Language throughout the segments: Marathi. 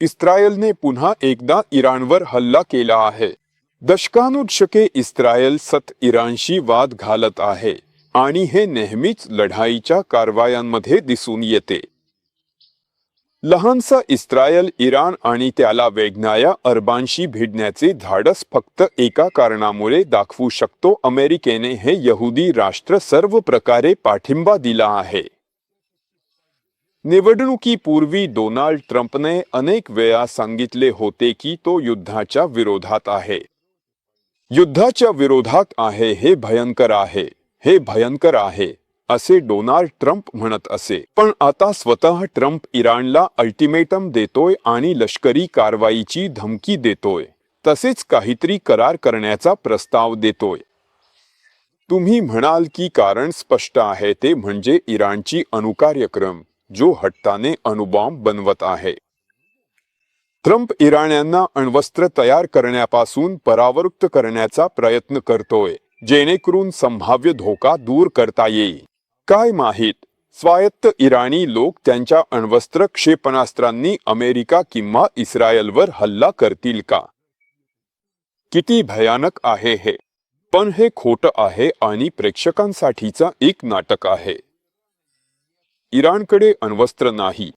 इस्रायलने पुन्हा एकदा इराणवर हल्ला केला आहे. दशकानुदशके इस्रायल सत इराणशी वाद घालत आहे आणि हे नेहमीच लढाईच्या कारवायांमध्ये दिसून येते. लहानसा इस्रायल इराण आणि त्याला वेगनाया अरबांशी भिडण्याचे धाडस फक्त एका कारणामुळे दाखवू शकतो. अमेरिकेने हे यहुदी राष्ट्र सर्व प्रकारे पाठिंबा दिला आहे. निवडणुकीपूर्वी डोनाल्ड ट्रम्पने अनेक वेळा सांगितले होते की तो युद्धाच्या विरोधात आहे. युद्धाच्या विरोधात आहे हे भयंकर आहे हे भयंकर आहे असे डोनाल्ड ट्रम्प म्हणत असे. पण आता स्वतः ट्रम्प इराणला अल्टिमेटम देतोय आणि लष्करी कारवाईची धमकी देतोय. तसेच काहीतरी करार करण्याचा प्रस्ताव देतोय. तुम्ही म्हणाल की कारण स्पष्ट आहे ते म्हणजे इराणची अणुकार्यक्रम. जो हट्टाने अणुबॉम्ब बनवत आहे. ट्रम्प इराण्यांना अण्वस्त्र तयार करण्यापासून परावृत्त करण्याचा प्रयत्न करतोय जेणेकरून संभाव्य धोका दूर करता येईल. काय माहीत स्वायत्त इराणी लोक त्यांच्या अण्वस्त्र क्षेपणास्त्रांनी अमेरिका किंवा इस्रायलवर हल्ला करतील का? किती भयानक आहे हे. पण हे खोटं आहे आणि प्रेक्षकांसाठीचा एक नाटक आहे. इराणकडे अण्वस्त्र नाही.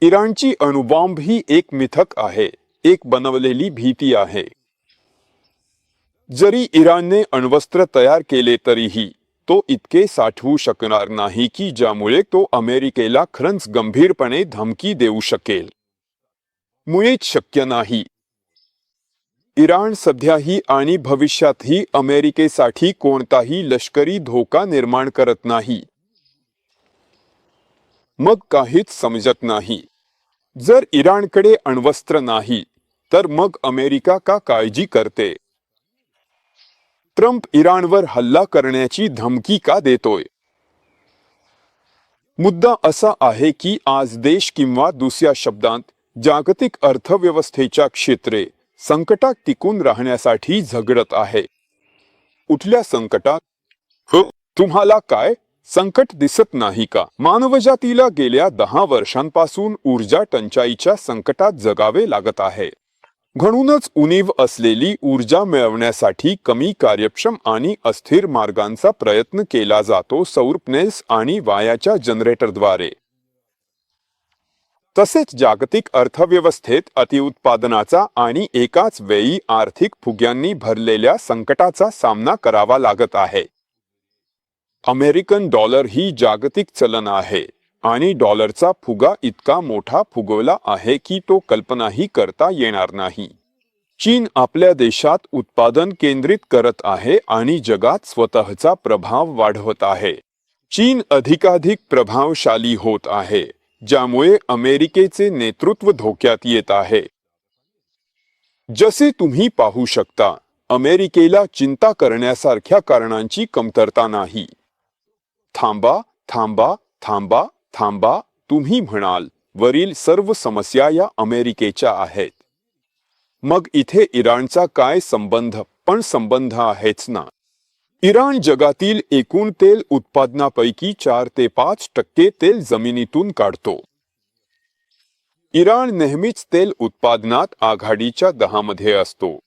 इराणची अणुबॉम्ब ही एक मिथक आहे, एक बनवलेली भीती आहे. जरी इराणने अण्वस्त्र तयार केले तरीही तो इतके साठवू शकणार नाही की ज्यामुळे तो अमेरिकेला खरंच गंभीरपणे धमकी देऊ शकेल. मुळीच शक्य नाही. इराण सध्याही आणि भविष्यातही अमेरिकेसाठी कोणताही लष्करी धोका निर्माण करत नाही. मग काहीच समजत नाही. जर इराणकडे अण्वस्त्र नाही तर मग अमेरिका का काळजी करते? ट्रम्प इराणवर हल्ला करण्याची धमकी का देतोय? मुद्दा असा आहे की आज देश किंवा दुसऱ्या शब्दांत जागतिक अर्थव्यवस्थेच्या क्षेत्रे संकटात टिकून राहण्यासाठी झगडत आहे. कुठल्या संकटात हो तुम्हाला काय संकट दिसत नाही का? मानवजातीला गेल्या दहा वर्षांपासून ऊर्जा टंचाईच्या संकटात जगावे लागत आहे. म्हणूनच उणीव असलेली ऊर्जा मिळवण्यासाठी कमी कार्यक्षम आणि अस्थिर मार्गांचा प्रयत्न केला जातो सौर प्नेल्स आणि वायाच्या जनरेटरद्वारे. तसेच जागतिक अर्थव्यवस्थेत अतिउत्पादनाचा आणि एकाच वेळी आर्थिक फुग्यांनी भरलेल्या संकटाचा सामना करावा लागत आहे. अमेरिकन डॉलर ही जागतिक चलन आहे आणि डॉलरचा फुगा इतका मोठा फुगवला आहे की तो कल्पनाही करता येणार नाही. चीन आपल्या देशात उत्पादन केंद्रित करत आहे आणि जगात स्वतःचा प्रभाव वाढवत आहे. चीन अधिकाधिक प्रभावशाली होत आहे ज्यामुळे अमेरिकेचे नेतृत्व धोक्यात येत आहे. जसे तुम्ही पाहू शकता अमेरिकेला चिंता करण्यासारख्या कारणांची कमतरता नाही. थांबा थांबा थांबा थांबा तुम्ही म्हणाल वरील सर्व समस्या या अमेरिकेच्या आहेत. मग इथे इराणचा काय संबंध? पण संबंध आहेच ना. इराण जगातील एकूण तेल उत्पादनापैकी चार ते पाच टक्के तेल जमिनीतून काढतो. इराण नेहमीच तेल उत्पादनात आघाडीच्या दहामध्ये असतो.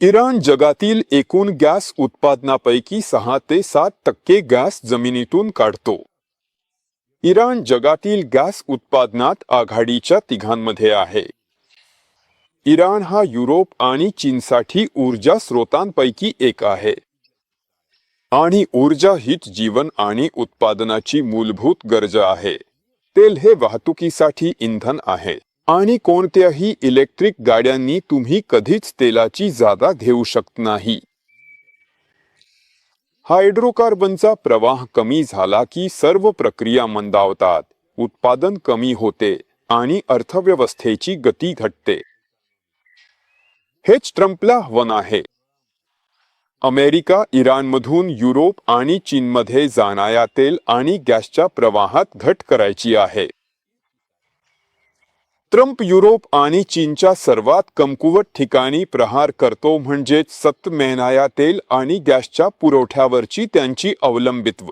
इराण जगातील एकूण गॅस उत्पादनापैकी सहा ते सात टक्के गॅस जमिनीतून काढतो. इराण जगातील गॅस उत्पादनात आघाडीच्या तिघांमध्ये आहे. इराण हा युरोप आणि चीनसाठी ऊर्जा स्रोतांपैकी एक आहे. आणि ऊर्जा हीच जीवन आणि उत्पादनाची मूलभूत गरज आहे. तेल हे वाहतुकीसाठी इंधन आहे. आणि कोणत्याही इलेक्ट्रिक गाड्यांनी तुम्ही कधीच तेलाची जादा घेऊ शकत नाही. हायड्रोकार्बनचा प्रवाह कमी झाला की सर्व प्रक्रिया मंदावतात उत्पादन कमी होते आणि अर्थव्यवस्थेची गती घटते. हेच ट्रम्पला आव्हान आहे. अमेरिका इराणमधून युरोप आणि चीनमध्ये जाणाऱ्या तेल आणि गॅसच्या प्रवाहात घट करायची आहे. ट्रम्प युरोप आणि चीनच्या सर्वात कमकुवत ठिकाणी प्रहार करतो म्हणजेच सत मेहनाया तेल आणि गॅसच्या पुरवठ्यावरची त्यांची अवलंबित्व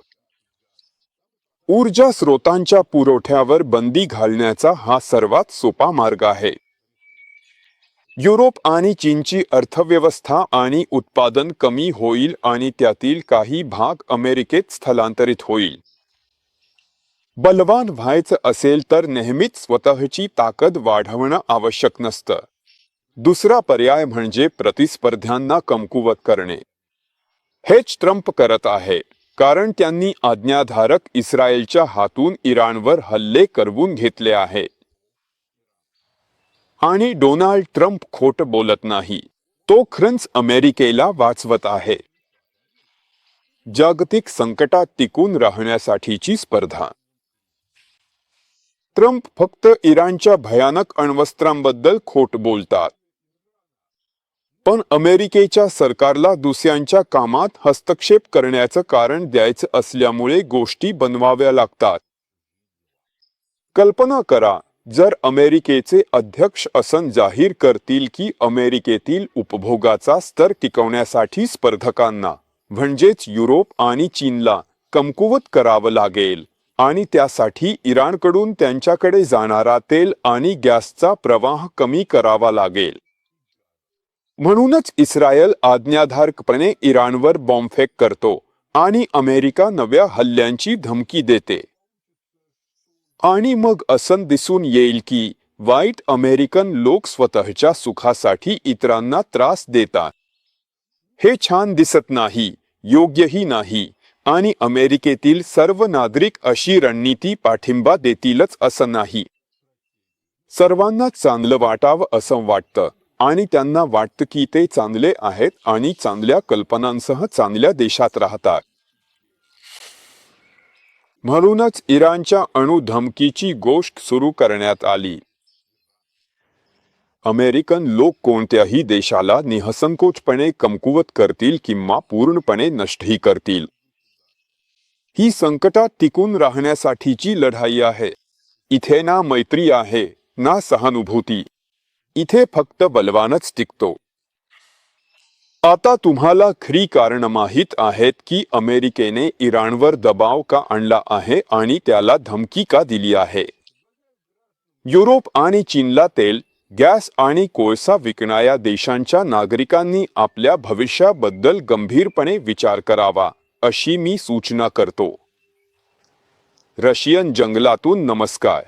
ऊर्जा स्रोतांच्या पुरवठ्यावर बंदी घालण्याचा हा सर्वात सोपा मार्ग आहे. युरोप आणि चीनची अर्थव्यवस्था आणि उत्पादन कमी होईल आणि त्यातील काही भाग अमेरिकेत स्थलांतरित होईल. बलवान व्हायचं असेल तर नेहमीच स्वतःची ताकद वाढवणं आवश्यक नसतं. दुसरा पर्याय म्हणजे प्रतिस्पर्ध्यांना कमकुवत करणे. हेच ट्रम्प करत आहे कारण त्यांनी आज्ञाधारक इस्रायलच्या हातून इराणवर हल्ले करवून घेतले आहे. आणि डोनाल्ड ट्रम्प खोट बोलत नाही तो खरंच अमेरिकेला वाचवत आहे. जागतिक संकटात टिकून राहण्यासाठीची स्पर्धा ट्रम्प फक्त इराणच्या भयानक अण्वस्त्रांबद्दल खोट बोलतात. पण अमेरिकेच्या सरकारला दुसऱ्यांच्या कामात हस्तक्षेप करण्याचं कारण द्यायचं असल्यामुळे गोष्टी बनवाव्या लागतात. कल्पना करा जर अमेरिकेचे अध्यक्ष असन जाहीर करतील की अमेरिकेतील उपभोगाचा स्तर टिकवण्यासाठी स्पर्धकांना म्हणजेच युरोप आणि चीनला कमकुवत करावं लागेल. आणि त्यासाठी इराणकडून त्यांच्याकडे जाणारा तेल आणि गॅसचा प्रवाह कमी करावा लागेल. म्हणूनच इस्रायल आज्ञाधारकपणे इराणवर बॉम्बफेक करतो आणि अमेरिका नव्या हल्ल्यांची धमकी देते. आणि मग असं दिसून येईल की वाईट अमेरिकन लोक स्वतःच्या सुखासाठी इतरांना त्रास देतात. हे छान दिसत नाही योग्यही नाही आणि अमेरिकेतील सर्व नागरिक अशी रणनीती पाठिंबा देतीलच असं नाही. सर्वांना चांगलं वाटावं असं वाटतं आणि त्यांना वाटतं की ते चांगले आहेत आणि चांगल्या कल्पनांसह चांगल्या देशात राहतात. म्हणूनच इराणच्या अणुधमकीची गोष्ट सुरू करण्यात आली. अमेरिकन लोक कोणत्याही देशाला निहसंकोचपणे कमकुवत करतील किंवा पूर्णपणे नष्टही करतील. ही संकटात टिकून राहण्यासाठीची लढाई आहे. इथे ना मैत्री आहे ना सहानुभूती. इथे फक्त बलवानच टिकतो. आता तुम्हाला खरी कारण माहीत आहेत की अमेरिकेने इराणवर दबाव का आणला आहे आणि त्याला धमकी का दिली आहे. युरोप आणि चीनला तेल गॅस आणि कोळसा विकणाऱ्या देशांच्या नागरिकांनी आपल्या भविष्याबद्दल गंभीरपणे विचार करावा. अशी मी सूचना करतो. रशियन जंगलातून नमस्कार.